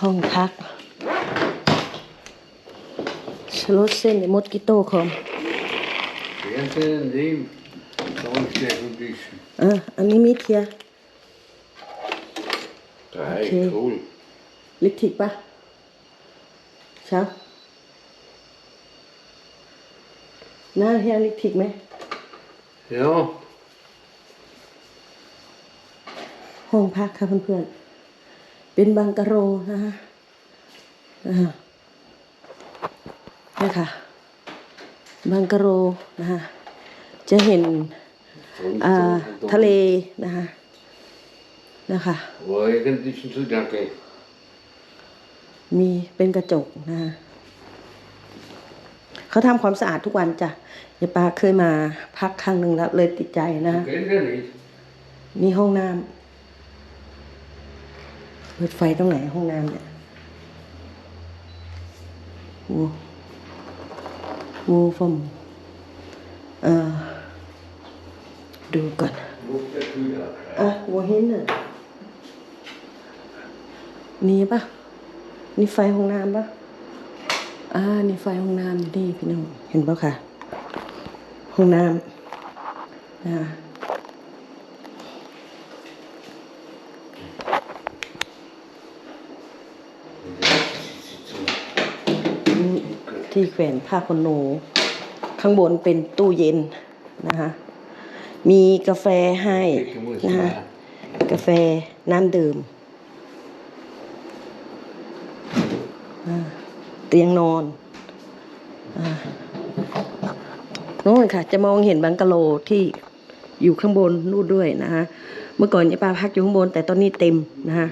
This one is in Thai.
ห้องพักสโลเส้นมดกิโต้คอม Egentligen en liv. De har inte på byxor. อะอันนี้มีเทีย Det här Okej. är cool. ลิปทิกปะเช้าหน้าเฮียลิปทิกไหม Ja, ห้องพักค่ะเพื่อนๆ เป็นบังกะโรนะฮะอ่านี่ค่ะ บังกะโรนะฮะจะเห็นอ่าทะเลนะคะนะคะ Och jag kan inte så ganska. มีเป็นกระจกนะฮะเขาทำความสะอาดทุกวันจ้ะยายปาเคยมาพักครั้งหนึ่งแล้วเลยติดใจนะ Okej, det är dit. นี่ห้องน้ำ เปิดไฟตรงไหนห้องน้ำเนี่ยโอ้โว้ฟอมเอ่อดูก่อนอะวัวเห็นน่ะนี่ปะนี่ไฟห้องน้ำปะอ่านี่ไฟห้องน้ำอยู่นี่พี่น้องเห็นปะค่ะ ห้องน้ำนะนี่ ที่แขวนผ้าขนหนู ข้างบนเป็นตู้เย็นนะคะมีกาแฟให้นะคะกาแฟน้ำดื่ม เตียงนอนอาโน่นค่ะ จะมองเห็นบังกะโลที่อยู่ข้างบนนู่นด้วยนะคะเมื่อก่อนยายปาพักอยู่ข้างบน แต่ตอนนี้เต็มนะคะ